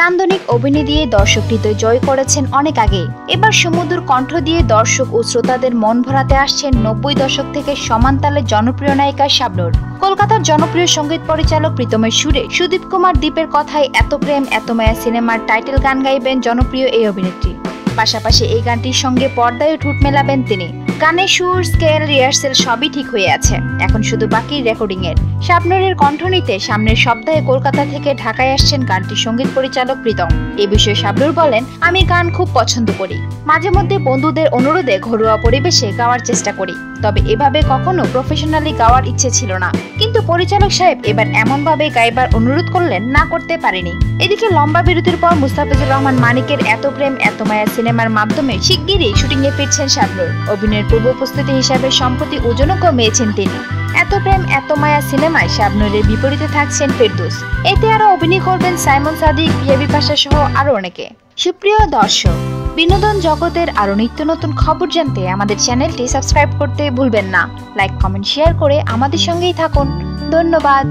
নান্দনিক অভিনয় দিয়ে দর্শক হৃদয় জয় করেছেন অনেক আগে। এবার সমুদ্র কণ্ঠ দিয়ে দর্শক ও শ্রোতাদের মন ভরাতে আসছেন নব্বই দশক থেকে সমান তালে জনপ্রিয় নায়িকা শাবনুর। কলকাতার জনপ্রিয় সংগীত পরিচালক প্রীতমের সুরে সুদীপ কুমার দ্বীপের কথায় এত প্রেম, এত মায়া সিনেমার টাইটেল গান গাইবেন জনপ্রিয় এই অভিনেত্রী। পাশাপাশি এই গানটির সঙ্গে পর্দায় ঠুট মেলাবেন তিনি। গানের সুর, স্কেল, রিহার্সেল সবই ঠিক হয়ে আছে। এখন শুধু বাকি রেকর্ডিং এর শাবনুরের কণ্ঠ নিতে সামনের সপ্তাহে কলকাতা থেকে ঢাকায় আসছেন গানটির সংগীত পরিচালক প্রীতম। এ বিষয়ে শাবনুর বলেন, আমি গান খুব পছন্দ করি। মাঝে মধ্যে বন্ধুদের অনুরোধে ঘরোয়া পরিবেশে গাওয়ার চেষ্টা করি। তবে এভাবে কখনো প্রফেশনালি গাওয়ার ইচ্ছে ছিল না। কিন্তু পরিচালক সাহেব এবার এমনভাবে গাইবার অনুরোধ করলেন, না করতে পারেনি। এদিকে লম্বা বিরতির পর মুস্তাফিজুর রহমান মানিকের এত প্রেম, এত মায়া সিনেমার মাধ্যমে শিগগিরই শুটিংয়ে ফিরছেন শাবনুর। অভিনয়ের পূর্ব প্রস্তুতি হিসাবে সম্প্রতি ওজনও কমিয়েছেন তিনি। এত প্রেম, এত মায়া সিনেমায় শাবনুরের বিপরীতে থাকছেন ফেরদুস। এতে আরও অভিনয় করবেন সাইমন সাদিক পিয়া বিপাশা সহ আরও অনেকে। সুপ্রিয় দর্শক, বিনোদন জগতের আরও নিত্য নতুন খবর জানতে আমাদের চ্যানেলটি সাবস্ক্রাইব করতে ভুলবেন না। লাইক, কমেন্ট, শেয়ার করে আমাদের সঙ্গেই থাকুন। ধন্যবাদ।